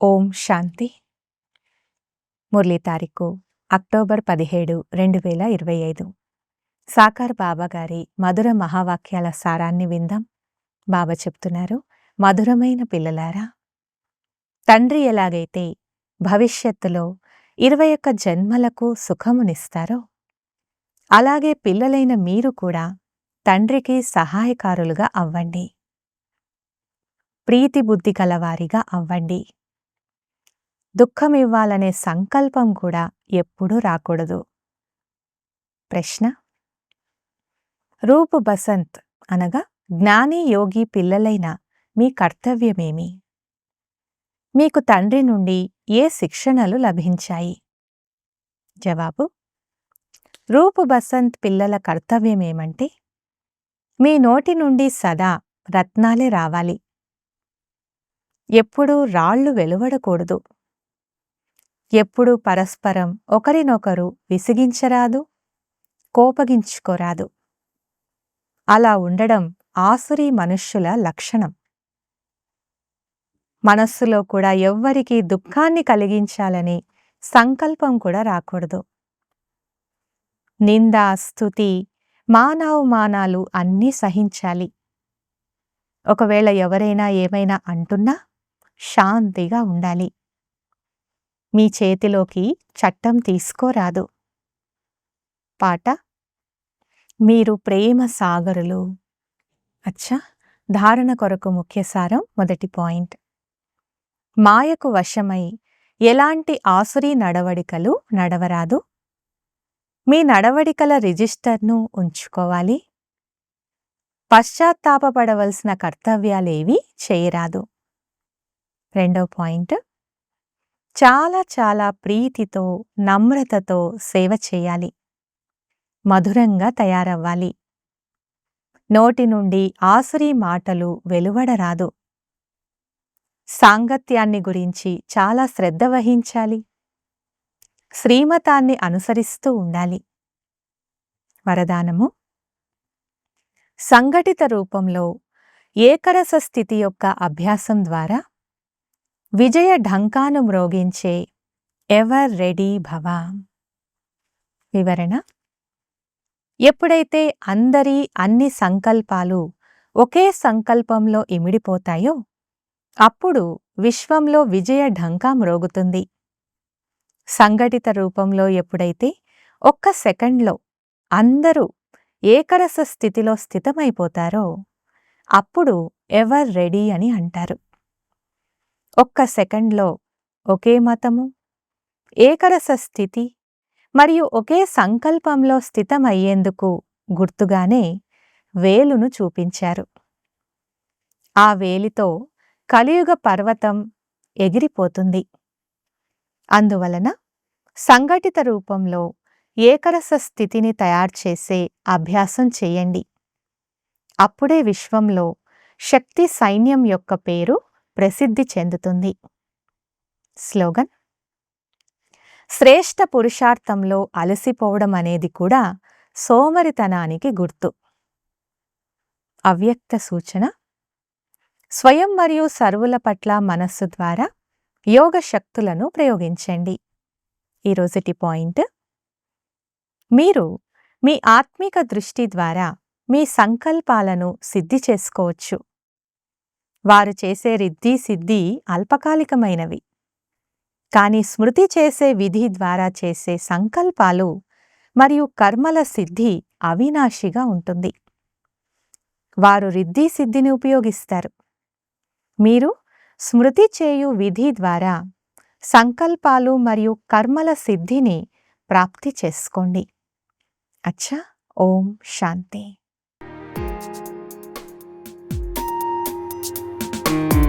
ఓం శాంతి. మురళీ తారీఖు అక్టోబర్ పదిహేడు రెండు వేల ఇరవై ఐదు. సాకార్ బాబా గారి మధుర మహావాక్యాల సారాన్ని విందాం. బాబా చెప్తున్నారు మధురమైన పిల్లలారా తండ్రి ఎలాగైతే భవిష్యత్తులో ఇరవై ఒక్క జన్మలకు సుఖమునిస్తారో అలాగే పిల్లలైన మీరు కూడా తండ్రికి సహాయకారులుగా అవ్వండి. ప్రీతి బుద్ధి గలవారిగా అవ్వండి. దుఃఖమివ్వాలనే సంకల్పం కూడా ఎప్పుడూ రాకూడదు. ప్రశ్న? రూపు బసంత్ అనగా జ్ఞాని యోగి పిల్లలైన మీ కర్తవ్యమేమి? మీకు తండ్రి నుండి ఏ శిక్షణలు లభించాయి? జవాబు? రూపు బసంత్ పిల్లల కర్తవ్యమేమంటే మీ నోటి నుండి సదా రత్నాలే రావాలి. ఎప్పుడూ రాళ్ళు వెలువడకూడదు. ఎప్పుడూ పరస్పరం ఒకరినొకరు విసిగించరాదు కోపగించుకోరాదు. అలా ఉండడం ఆసురి మనుష్యుల లక్షణం. మనస్సులో కూడా ఎవ్వరికీ దుఃఖాన్ని కలిగించాలని సంకల్పం కూడా రాకూడదు. నింద స్థుతి మానవమానాలు అన్నీ సహించాలి. ఒకవేళ ఎవరైనా ఏమైనా అంటున్నా శాంతిగా ఉండాలి. మీ చేతిలోకి చట్టం తీసుకోరాదు. పాట మీరు ప్రేమ సాగరులు. అచ్చా! ధారణ కొరకు ముఖ్య సారం మొదటి పాయింట్. మాయకు వశమై ఎలాంటి ఆసురీ నడవడికలు నడవరాదు? మీ నడవడికల రిజిస్టర్ను ఉంచుకోవాలి. పశ్చాత్తాపపడవలసిన కర్తవ్యాలేవి చేయరాదు. రెండో పాయింట్ చాలా చాలా ప్రీతితో నమ్రతతో సేవ చేయాలి. మధురంగా తయారవ్వాలి. నోటి నుండి ఆసురీ మాటలు వెలువడరాదు. సాంగత్యాన్ని గురించి చాలా శ్రద్ధ వహించాలి. శ్రీమతాన్ని అనుసరిస్తూ ఉండాలి. వరదానము? సంఘటిత రూపంలో ఏకరస స్థితి యొక్క అభ్యాసం ద్వారా విజయ ఢంకాను మ్రోగించే ఎవర్ రెడీ భవ? వివరణ? ఎప్పుడైతే అందరి అన్ని సంకల్పాలు ఒకే సంకల్పంలో ఇమిడిపోతాయో అప్పుడు విశ్వంలో విజయ ఢంకా మ్రోగుతుంది. సంఘటిత రూపంలో ఎప్పుడైతే ఒక్క సెకండ్లో అందరూ ఏకరస స్థితిలో స్థితమైపోతారో అప్పుడు ఎవర్ రెడీ అని అంటారు. ఒక్క సెకండ్లో ఒకే మతము ఏకరస స్థితి మరియు ఒకే సంకల్పంలో స్థితమయ్యేందుకు గుర్తుగానే వేలును చూపించారు. ఆ వేలితో కలియుగ పర్వతం ఎగిరిపోతుంది. అందువలన సంఘటిత రూపంలో ఏకరస స్థితిని తయారుచేసే అభ్యాసం చేయండి. అప్పుడే విశ్వంలో శక్తి సైన్యం యొక్క పేరు ప్రసిద్ధి చెందుతుంది. స్లోగన్? శ్రేష్ఠ పురుషార్థంలో అలసిపోవడం అనేది కూడా సోమరితనానికి గుర్తు. అవ్యక్త సూచన? స్వయం మరియు సర్వుల పట్ల మనస్సు ద్వారా యోగ శక్తులను ప్రయోగించండి. ఈరోజుటి పాయింట్? మీరు మీ ఆత్మిక దృష్టి ద్వారా మీ సంకల్పాలను సిద్ధి చేసుకోవచ్చు. వారు చేసే రిద్ధి సిద్ధి అల్పకాలికమైనవి. కానీ స్మృతి చేసే విధి ద్వారా చేసే సంకల్పాలు మరియు కర్మల సిద్ధి అవినాశిగా ఉంటుంది. వారు రిద్ధి సిద్ధిని ఉపయోగిస్తారు. మీరు స్మృతి చేయు విధి ద్వారా సంకల్పాలు మరియు కర్మల సిద్ధిని ప్రాప్తి చేసుకోండి. అచ్చా ఓం శాంతి. thank you